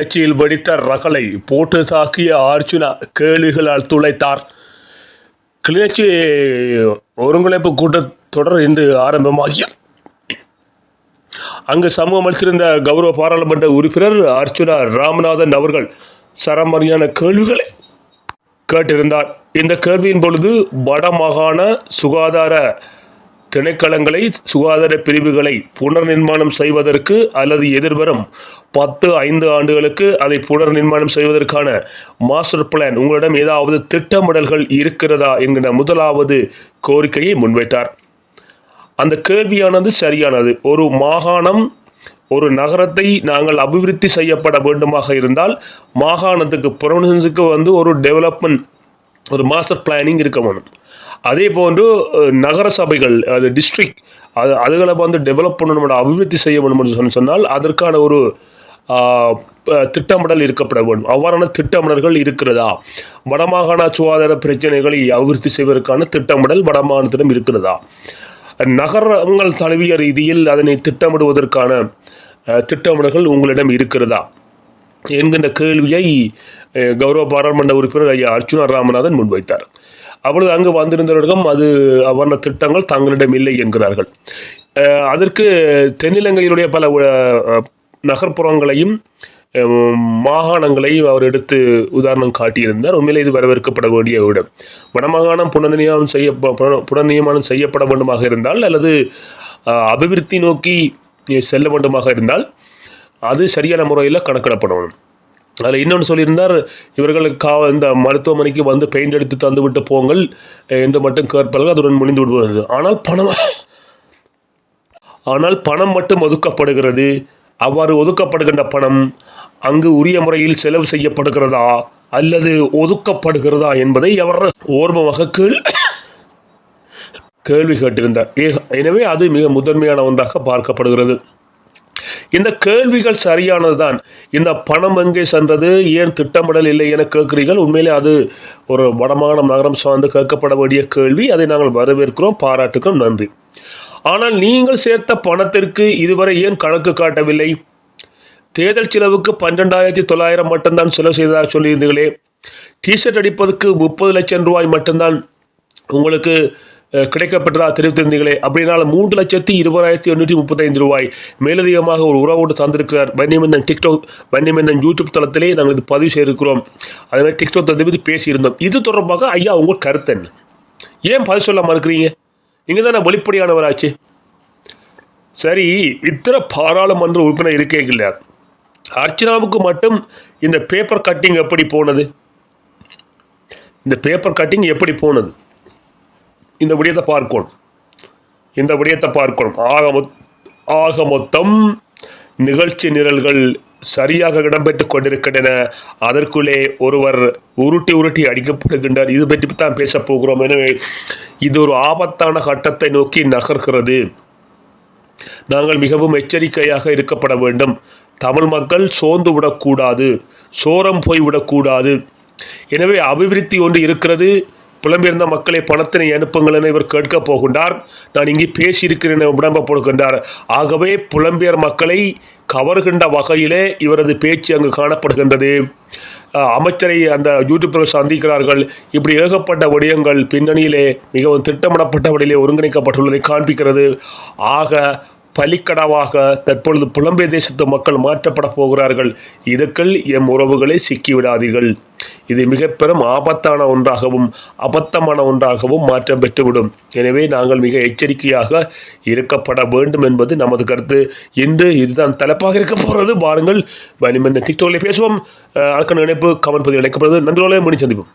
கட்சியில் வெடித்த ரகளை போட்டு தாக்கிய அர்ஜுனா கேள்விகளால் துளைத்தார். கிளிநொச்சி ஒருங்கிணைப்பு கூட்டத்தொடர் இன்று ஆரம்பமாகியது அங்கு சமூகம் அளித்திருந்த கௌரவ பாராளுமன்ற உறுப்பினர் அர்ச்சுனா ராமநாதன் அவர்கள் சரமரியான கேள்விகளை கேட்டிருந்தார். இந்த கேள்வியின் பொழுது வடமாகாண சுகாதார திணைக்களங்களை சுகாதார பிரிவுகளை புனர் நிர்மாணம் செய்வதற்கு அல்லது எதிர்வரும் பத்து ஐந்து ஆண்டுகளுக்கு அதை புனர் நிர்மாணம் செய்வதற்கான மாஸ்டர் பிளான் உங்களிடம் ஏதாவது திட்டமிடல்கள் இருக்கிறதா என்கிற முதலாவது கோரிக்கையை முன்வைத்தார். அந்த கேள்வியானது சரியானது. ஒரு மாகாணம் ஒரு நகரத்தை நாங்கள் அபிவிருத்தி செய்யப்பட வேண்டுமாக இருந்தால் மாகாணத்துக்கு ப்ரொவின்ஸுக்கு வந்து ஒரு டெவலப்மெண்ட் ஒரு மாஸ்டர் பிளானிங் இருக்க வேணும். அதே போன்று நகர சபைகள் அது டிஸ்ட்ரிக்ட் அது அதுகளை வந்து டெவலப் பண்ணணும் அபிவிருத்தி செய்ய வேண்டும் என்று சொன்ன- சொன்னால் அதற்கான ஒரு திட்டமிடல் இருக்கப்பட வேண்டும். அவ்வாறான திட்டமிடல்கள் இருக்கிறதா? வடமாகாண சுகாதார பிரச்சனைகளை அபிவிருத்தி செய்வதற்கான திட்டமிடல் வடமாகாணத்திடம் இருக்கிறதா? நகரங்கள் தழுவிய ரீதியில் அதனை திட்டமிடுவதற்கான திட்டமிடல்கள் உங்களிடம் இருக்கிறதா? என்கின்ற கேள்வியை கௌரவ பாராளுமன்ற உறுப்பினர் ஐயா அர்ச்சுனா ராமநாதன் முன்வைத்தார். அப்பொழுது அங்கு வந்திருந்தவர்களும் அது அவ்வளவு திட்டங்கள் தங்களிடம் இல்லை என்கிறார்கள். அதற்கு தென்னிலங்கையினுடைய பல நகர்ப்புறங்களையும் மாகாணங்களையும் அவர் எடுத்து உதாரணம் காட்டியிருந்தார். உண்மையிலே இது வரவேற்கப்பட வேண்டிய இடம். வடமாகாணம் புனர்நியமனம் செய்ய புன- புனர்நியமனம் செய்யப்பட வேண்டுமாக இருந்தால் அல்லது அபிவிருத்தி நோக்கி செல்ல வேண்டுமாக இருந்தால் அது சரியான முறையில் கணக்கிடப்படணும். அதில் இன்னொன்று சொல்லியிருந்தார் இவர்களுக்கு கா இந்த மருத்துவமனைக்கு வந்து பெயிண்ட் எடுத்து தந்து விட்டு போங்கள் என்று மட்டும் கேட்பார்கள் அதுடன் முடிந்து விடுவது ஆனால் பணம் ஆனால் பணம் மட்டும் ஒதுக்கப்படுகிறது. அவ்வாறு ஒதுக்கப்படுகின்ற பணம் அங்கு உரிய முறையில் செலவு செய்யப்படுகிறதா அல்லது ஒதுக்கப்படுகிறதா என்பதை அவர் ஓர்மமாக கீழ் கேள்வி கேட்டிருந்தார். எனவே அது மிக முதன்மையான ஒன்றாக பார்க்கப்படுகிறது. இந்த கேள்விகள் சரியானதுதான். இந்த பணம் எங்கே சென்றது? ஏன் திட்டமிடல் இல்லை என கேட்கிறீர்கள்? உண்மையிலே அது ஒரு வடமான நகரம் சார்ந்து கேட்கப்பட வேண்டிய கேள்வி. அதை நாங்கள் வரவேற்கிறோம். பாராட்டுக்கிறோம் நன்றி. ஆனால் நீங்கள் சேர்த்த பணத்திற்கு இதுவரை ஏன் கணக்கு காட்டவில்லை? தேர்தல் செலவுக்கு பன்னெண்டாயிரத்தி தொள்ளாயிரம் மட்டும்தான் செலவு செய்ததாக சொல்லியிருந்தீர்களே. டிஷர்ட் அடிப்பதற்கு முப்பது லட்சம் ரூபாய் மட்டும்தான் உங்களுக்கு கிடைக்கப்பட்டதாக தெரிவித்திருந்தீங்களே அப்படினால் மூன்று லட்சத்தி இருபதாயிரத்தி எண்ணூற்றி முப்பத்தைந்து ரூபாய். மேலதிகமாக ஒரு உறவோடு தந்திருக்கிறார். பன்னியமந்தன் டிக்டாக் பன்னியமந்தன் யூடியூப் தளத்திலே நாங்கள் இது பதிவு செய்திருக்கிறோம். அதே மாதிரி டிக்டாக் தளத்தை பற்றி பேசியிருந்தோம். இது தொடர்பாக ஐயா உங்கள் கருத்து என்ன ஏன் பதில் சொல்ல மறுக்கிறீங்க? நீங்கள் தானே வெளிப்படையானவராச்சு. சரி இத்தனை பாராளுமன்ற உறுப்பினர் இருக்கே இல்லையா? அர்ச்சனாவுக்கு மட்டும் இந்த பேப்பர் கட்டிங் எப்படி போனது? இந்த பேப்பர் கட்டிங் எப்படி போனது? இந்த விடயத்தை பார்க்கணும். இந்த விடயத்தை பார்க்கணும். ஆக மொத் ஆக மொத்தம் நிகழ்ச்சி நிரல்கள் சரியாக இடம்பெற்று கொண்டிருக்கின்றன. அதற்குள்ளே ஒருவர் உருட்டி உருட்டி அடிக்கப்படுகின்றார். இது பற்றி தான் பேசப் போகிறோம். எனவே இது ஒரு ஆபத்தான கட்டத்தை நோக்கி நகர்கிறது. நாங்கள் மிகவும் எச்சரிக்கையாக இருக்கப்பட வேண்டும். தமிழ் மக்கள் சோர்ந்து விடக்கூடாது. சோரம் போய்விடக்கூடாது எனவே அபிவிருத்தி ஒன்று இருக்கிறது. புலம்பெயர்ந்த மக்களை பணத்தினை அனுப்புங்கள் என இவர் கேட்கப் போகின்றார். நான் இங்கே பேசியிருக்கிறேன் என விளம்பரப்படுகின்றார் ஆகவே புலம்பெயர் மக்களை கவர்கின்ற வகையிலே இவரது பேச்சு அங்கு காணப்படுகின்றது. அமைச்சரை அந்த யூடியூபர்கள் சந்திக்கிறார்கள். இப்படி ஏகப்பட்ட விடயங்கள் பின்னணியிலே மிகவும் திட்டமிடப்பட்ட வழியிலே ஒருங்கிணைக்கப்பட்டுள்ளதை காண்பிக்கிறது. ஆக பலிக்கடவாக தற்பொழுது புலம்பெயர் தேசத்து மக்கள் மாற்றப்பட போகிறார்கள். இதுக்கள் எம் உறவுகளை சிக்கிவிடாதீர்கள். இது மிக பெரும் ஆபத்தான ஒன்றாகவும் அபத்தமான ஒன்றாகவும் மாற்றம் பெற்றுவிடும். எனவே நாங்கள் மிக எச்சரிக்கையாக இருக்கப்பட வேண்டும் என்பது நமது கருத்து. இன்று இதுதான் தலைப்பாக இருக்க போகிறது. பாருங்கள் இந்த டிக்டோக்கில் பேசுவோம். அஹ், நினைப்பு கமெண்ட் பதிவு அழைக்கப்படுது நன்றியோலே முடி சந்திப்போம்.